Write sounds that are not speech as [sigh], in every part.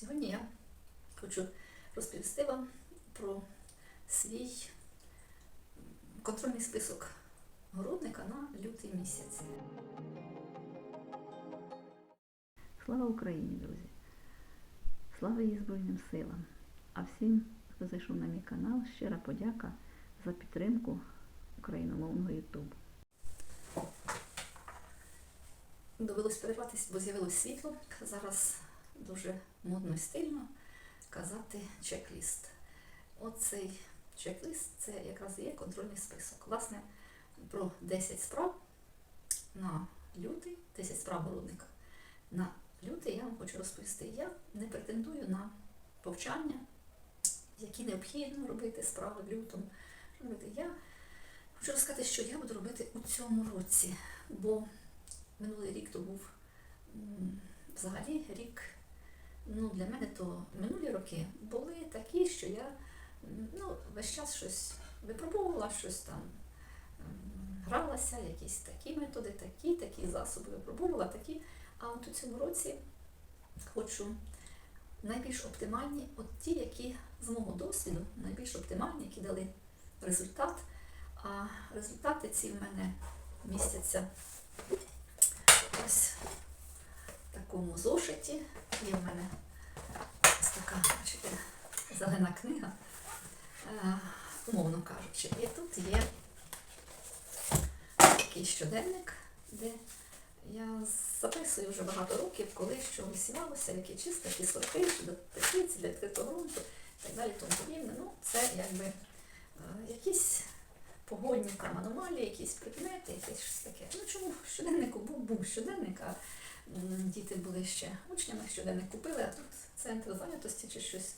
Сьогодні я хочу розповісти вам про свій контрольний список городника на лютий місяць. Слава Україні, друзі! Слава її Збройним силам! А всім, хто зайшов на мій канал, щира подяка за підтримку україномовного Ютубу. Довелось перерватися, бо з'явилось світло. Зараз дуже модно і стильно казати чек-ліст. Оцей чек-ліст це якраз є контрольний список. Власне, про 10 справ на лютий, 10 справ городника. На лютий я вам хочу розповісти. Я не претендую на повчання, які необхідно робити справи в лютому. Я хочу розказати, що я буду робити у цьому році, бо минулий рік то був взагалі рік. Ну, для мене то минулі роки були такі, що я ну, весь час щось випробовувала, щось там гралася, якісь такі методи, такі, такі засоби випробовувала, такі. А от у цьому році хочу найбільш оптимальні, от ті, які з мого досвіду, найбільш оптимальні, які дали результат. А результати ці в мене містяться ось такому зошиті. Є в мене ось така, бачите, зелена книга, е, умовно кажучи. І тут є такий щоденник, де я записую вже багато років, коли що висівалося, які чисто, які сорти, чи до для відкритого ґрунту і так далі, тому подібне. Ну, це якби е, якісь погодні там аномалії, якісь прикмети, якесь щось таке. Ну чому в щоденнику був, був щоденник, а діти були ще учнями, щоденник купили, а тут центр зайнятості чи щось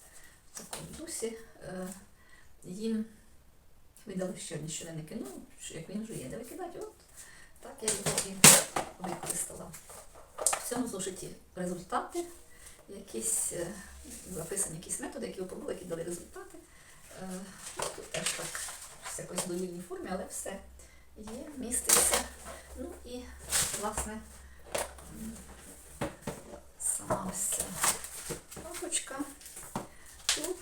в такому дусі. Е, їм видали ще одні щоденники, ну, як він вже є, де викидати, от так я його і використала. В цьому зошиті результати, якісь е, записані якісь методи, які випробували, які дали результати. Е, ну, Тут теж так в якоїсь довільній формі, але все є, міститься. Ну і, власне, сама папочка. Тут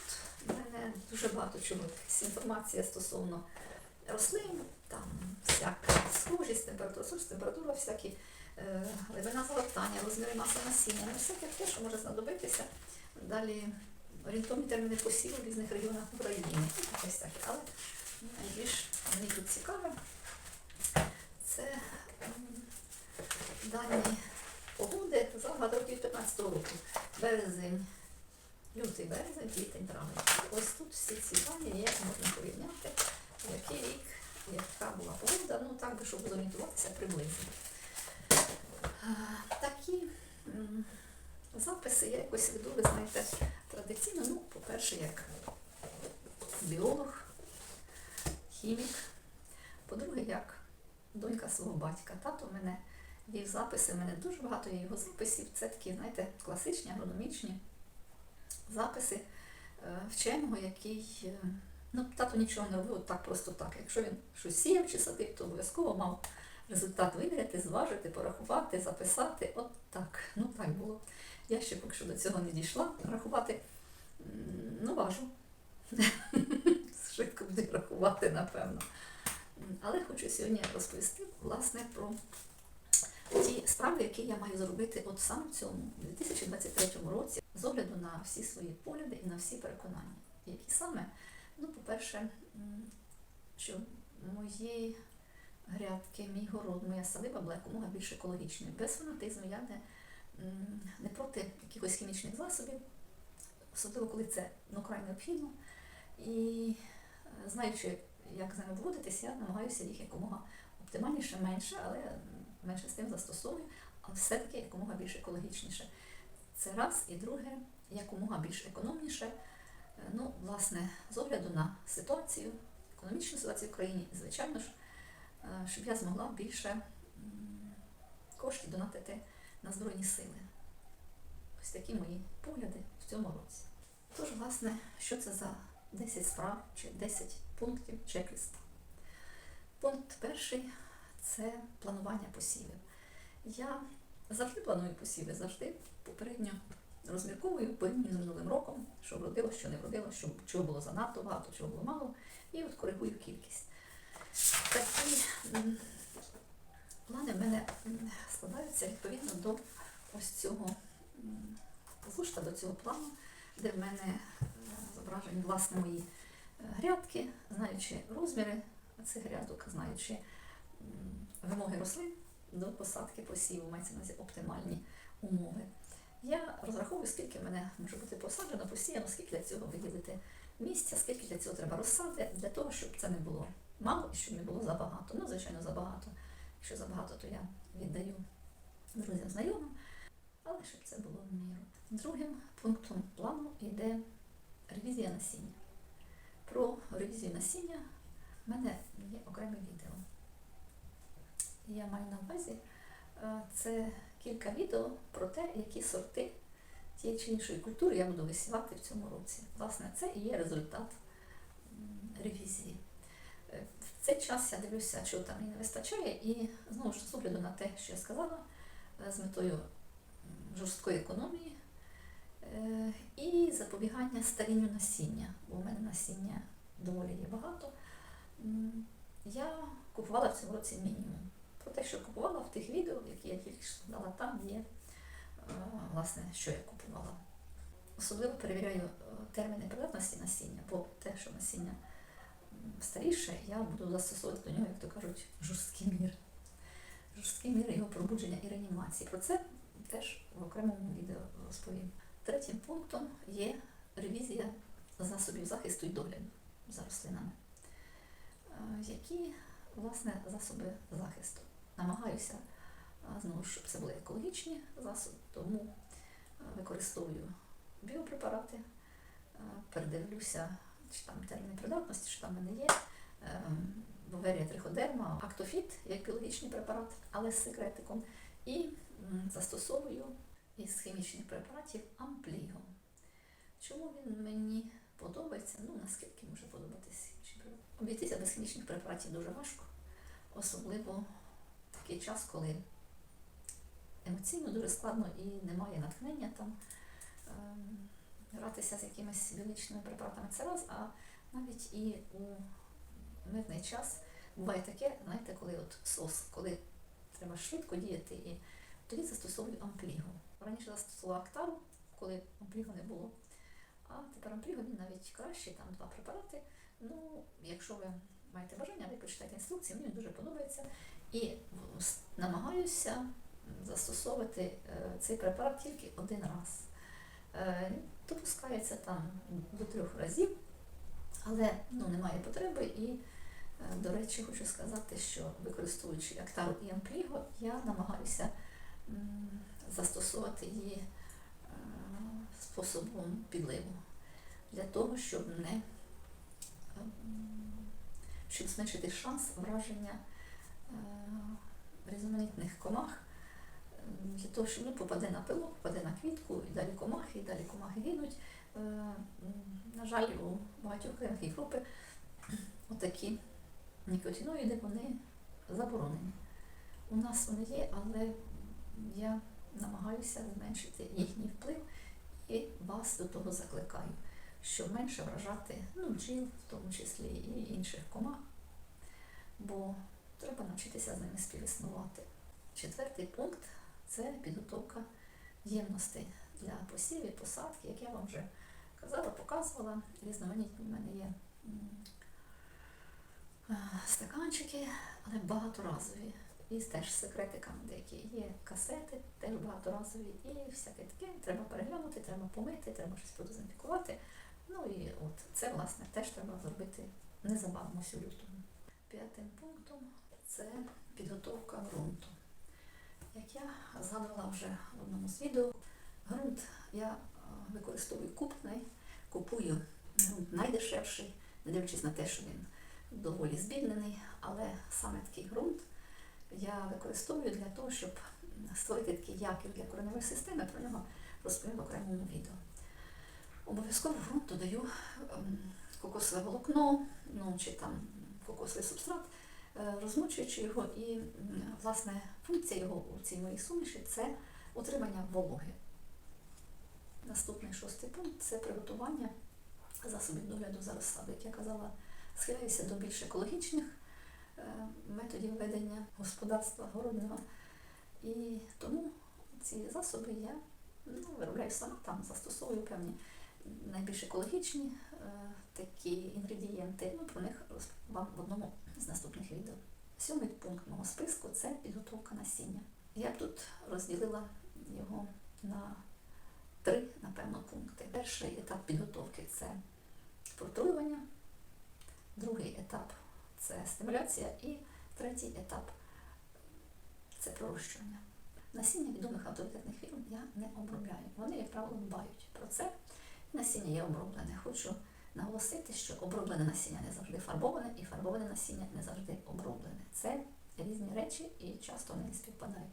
в мене дуже багато чого інформація стосовно рослин, там всяка схожість, температура, температура, всякі е, глибина згортання, розміри маси насіння, ну всяке те, що може знадобитися. Далі орієнтовні терміни посіву в різних регіонах України. Ось таке. Але найбільш мені тут цікаве, це дані погоди за багато років 15 року. Березень, лютий березень, квітень, травень. Ось тут всі ці дані є, можна порівняти, який рік, яка була погода, ну так би, щоб зорієнтуватися приблизно. Такі записи я якось веду, ви знаєте, традиційно, ну, по-перше, як біолог, хімік, по-друге, як донька свого батька. Тато мене вів записи, в мене дуже багато його записів. Це такі, знаєте, класичні, агрономічні записи е, вченого, який. е, Ну, тато нічого не робив так просто так. Якщо він щось сіяв чи садив, то обов'язково мав результат виміряти, зважити, порахувати, записати. От так. Ну так було. Я ще поки що до цього не дійшла. Рахувати ну, важу. [laughs] Швидко буде рахувати, напевно. Але хочу сьогодні розповісти власне про ті справи, які я маю зробити от саме в цьому 2023 році, з огляду на всі свої погляди і на всі переконання. Які саме, ну, по-перше, що мої грядки, мій город, моя садиба була якомога більш екологічною. Без фанатизму я не, не проти якихось хімічних засобів, особливо коли це ну, край необхідно. І е, знаючи, як з ними поводитися, я намагаюся їх якомога оптимальніше, менше, але менше з тим застосовую, але все-таки якомога більш екологічніше. Це раз. І друге, якомога більш економніше. Е, Ну, власне, з огляду на ситуацію, економічну ситуацію в країні, звичайно ж, е, щоб я змогла більше коштів донатити на Збройні сили. Ось такі мої погляди в цьому році. Тож, власне, що це за 10 справ чи 10 пунктів чек-листа? Пункт перший це планування посівів. Я завжди планую посіви, завжди попередньо розмірковую порівнюю з минулим роком, що вродило, що не вродило, що, чого було занадто багато, чого було мало, і от коригую кількість. Такі плани в мене складаються відповідно до ось цього м, до цього плану, де в мене е, зображені власне мої е, грядки, знаючи розміри цих грядок, знаючи вимоги рослин до посадки посіву, мається на увазі оптимальні умови. Я розраховую, скільки мене може бути посаджено, посіяно, скільки для цього виділити місця, скільки для цього треба розсади, для того, щоб це не було мало і щоб не було забагато. Ну, звичайно, забагато. Якщо забагато, то я віддаю друзям знайомим, але щоб це було в міру. Другим пунктом плану йде ревізія насіння. Про ревізію насіння в мене є окреме відео. Я маю на увазі е, це кілька відео про те, які сорти тієї чи іншої культури я буду висівати в цьому році. Власне, це і є результат ревізії. Е, В цей час я дивлюся, чого там мені не вистачає, і знову ж з огляду на те, що я сказала, е, з метою жорсткої економії і запобігання старінню насіння, бо в мене насіння доволі є багато. Я купувала в цьому році мінімум. Про те, що купувала в тих відео, які я тільки що дала, там є е, власне, що я купувала. Особливо перевіряю е, терміни придатності насіння, бо те, що насіння старіше, я буду застосовувати до нього, як то кажуть, жорсткі міри. Жорсткі міри його пробудження і реанімації. Про це теж в окремому відео розповім. Третім пунктом є ревізія засобів захисту і догляду за рослинами. Е, Які, власне, засоби захисту? Намагаюся знову ж, щоб це були екологічні засоби, тому використовую біопрепарати, передивлюся, чи там терміни придатності, що там в мене є. Боверія триходерма, актофіт як біологічний препарат, але з секретиком. І застосовую із хімічних препаратів ампліго. Чому він мені подобається? Ну, наскільки може препарат? Обійтися без хімічних препаратів дуже важко, особливо такий час, коли емоційно дуже складно і немає натхнення там ем, гратися з якимись біологічними препаратами це раз, а навіть і у мирний час буває таке, знаєте, коли от сос, коли треба швидко діяти, і тоді застосовую амплігу. Раніше застосувала актару, коли амплігу не було. А тепер амплігу він навіть краще, там два препарати. Ну, якщо ви маєте бажання, ви почитайте інструкції, мені дуже подобається. І намагаюся застосовувати е, цей препарат тільки один раз. Е, Допускається там до трьох разів, але ну, немає потреби. І, е, до речі, хочу сказати, що використовуючи актару і ампліго, я намагаюся застосовувати її способом підливу для того, щоб не ем, щоб зменшити шанс враження різноманітних комах, для того, що ну, попаде на пилок, попаде на квітку, і далі комахи, і далі комахи гинуть. Е, На жаль, у багатьох країнах Європи [clears throat] отакі нікотиноїди вони заборонені. У нас вони є, але я намагаюся зменшити їхній вплив і вас до того закликаю, щоб менше вражати ну, бджіл, в тому числі і інших комах, бо треба навчитися з ними співіснувати. Четвертий пункт це підготовка ємностей для посівів, посадки, як я вам вже казала, показувала. Різноманітні в мене є е, стаканчики, але багаторазові. І теж секретиками деякі є касети, теж багаторазові, і всяке таке. Треба переглянути, треба помити, треба щось продезінфікувати. Ну і от це, власне, теж треба зробити незабаром ось лютому. П'ятим пунктом це підготовка ґрунту. Як я згадувала вже в одному з відео, ґрунт я е, використовую купний, купую ґрунт найдешевший, не дивлячись на те, що він доволі збіднений, але саме такий ґрунт я використовую для того, щоб створити такий якір для кореневої системи, про нього розповім в окремому відео. Обов'язково ґрунт додаю ем, кокосове волокно, ну чи там кокосовий субстрат, розмочуючи його, і власне функція його у цій моїй суміші це утримання вологи. наступний шостий пункт це приготування засобів догляду за розсадою. Як я казала, схиляюся до більш екологічних е, методів ведення господарства городнього. І тому ці засоби я ну, виробляю сама, там застосовую певні найбільш екологічні е, такі інгредієнти. Ну, про них розповім вам в одному з наступних відео. Сьомий пункт мого списку це підготовка насіння. Я б тут розділила його на три, напевно, пункти. Перший етап підготовки це протруювання, другий етап це стимуляція, і третій етап це пророщування. Насіння відомих авторитетних фірм я не обробляю. Вони, як правило, дбають про це. Насіння є оброблене. Хочу наголосити, що оброблене насіння не завжди фарбоване, і фарбоване насіння не завжди оброблене. Це різні речі і часто вони співпадають.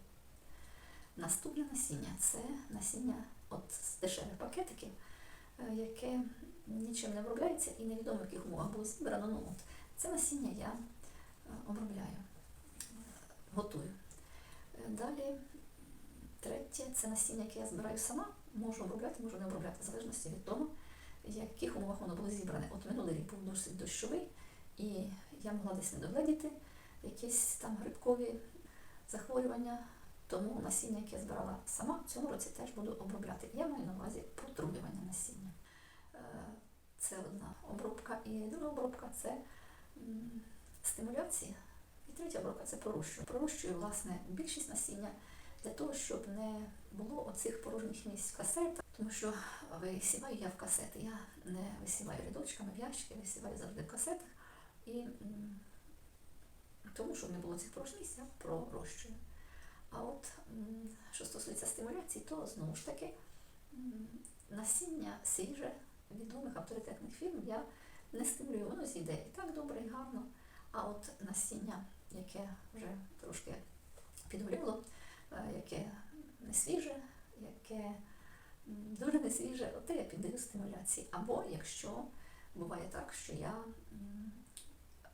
Наступне насіння це насіння от з дешевих пакетиків, е, яке нічим не обробляється і невідомо в яких умовах було зібрано. Ну, от, це насіння я е, обробляю, готую. Е, Далі третє це насіння, яке я збираю сама. Можу обробляти, можу не обробляти, в залежності від того, в яких умовах воно було зібране. От минулий рік був досить дощовий, і я могла десь не догледіти якісь там грибкові захворювання. Тому насіння, яке я збирала сама, в цьому році теж буду обробляти. Я маю на увазі протруювання насіння. Е, Це одна обробка. І друга обробка це стимуляція. І третя обробка це пророщую. Пророщую, власне, більшість насіння для того, щоб не було оцих порожніх місць в касетах, тому що висіваю я в касети. Я не висіваю рядочками в ящики, висіваю завжди в касетах. І тому, щоб не було цих порожніх місць, я пророщую. А от що стосується стимуляції, то знову ж таки насіння свіже відомих авторитетних фірм я не стимулюю, воно зійде і так добре, і гарно. А от насіння, яке вже трошки підгуляло, е, яке не свіже, яке дуже не свіже, от я піддаю стимуляції. Або якщо буває так, що я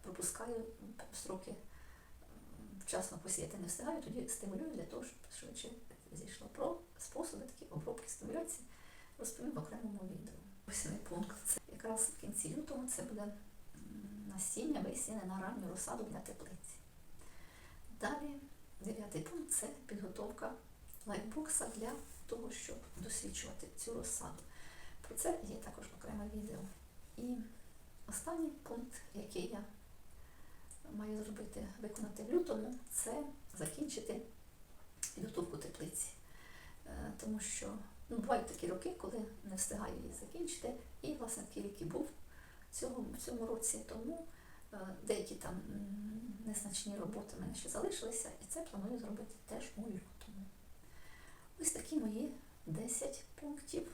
пропускаю строки вчасно посіяти не встигаю, тоді стимулюю для того, щоб швидше зійшло. Про способи такі обробки стимуляції розповім в окремому відео. Восьмий пункт. Це якраз в кінці лютого це буде насіння висіне на ранню розсаду для теплиці. Далі дев'ятий пункт це підготовка лайфбокса для того, щоб досліджувати цю розсаду. Про це є також окреме відео. І останній пункт, який я маю зробити, виконати в лютому, це закінчити підготовку теплиці. Е, Тому що ну, бувають такі роки, коли не встигаю її закінчити. І, власне, такий рік і був в в цьому році. Тому деякі там незначні роботи в мене ще залишилися, і це планую зробити теж у лютому. Ось такі мої 10 пунктів,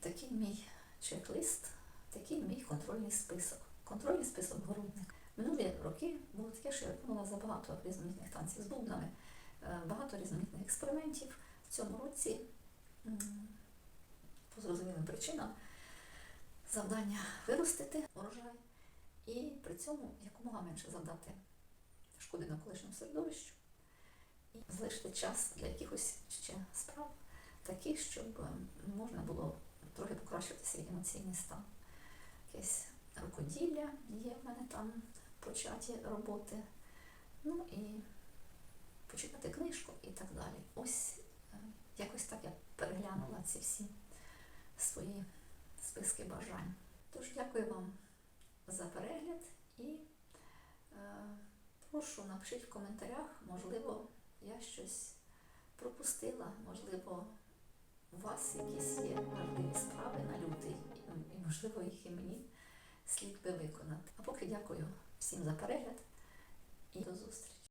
такий мій чек-лист, такий мій контрольний список. Контрольний список городник. Минулі роки було таке, що я виконувала забагато різноманітних танців з бубнами, е, багато різноманітних експериментів. В цьому році, по зрозумілим причинам, завдання виростити урожай і при цьому якомога менше завдати шкоди навколишньому середовищу і залишити час для якихось ще справ, таких, щоб е, можна було трохи покращити свій емоційний стан. Якесь рукоділля є в мене там початі роботи. Ну і почитати книжку і так далі. Ось е, якось так я переглянула ці всі свої списки бажань. Тож дякую вам за перегляд і е, прошу напишіть в коментарях, можливо, я щось пропустила, можливо, у вас якісь є важливі справи на лютий, і, можливо їх і мені слід би виконати. А поки дякую всім за перегляд і до зустрічі.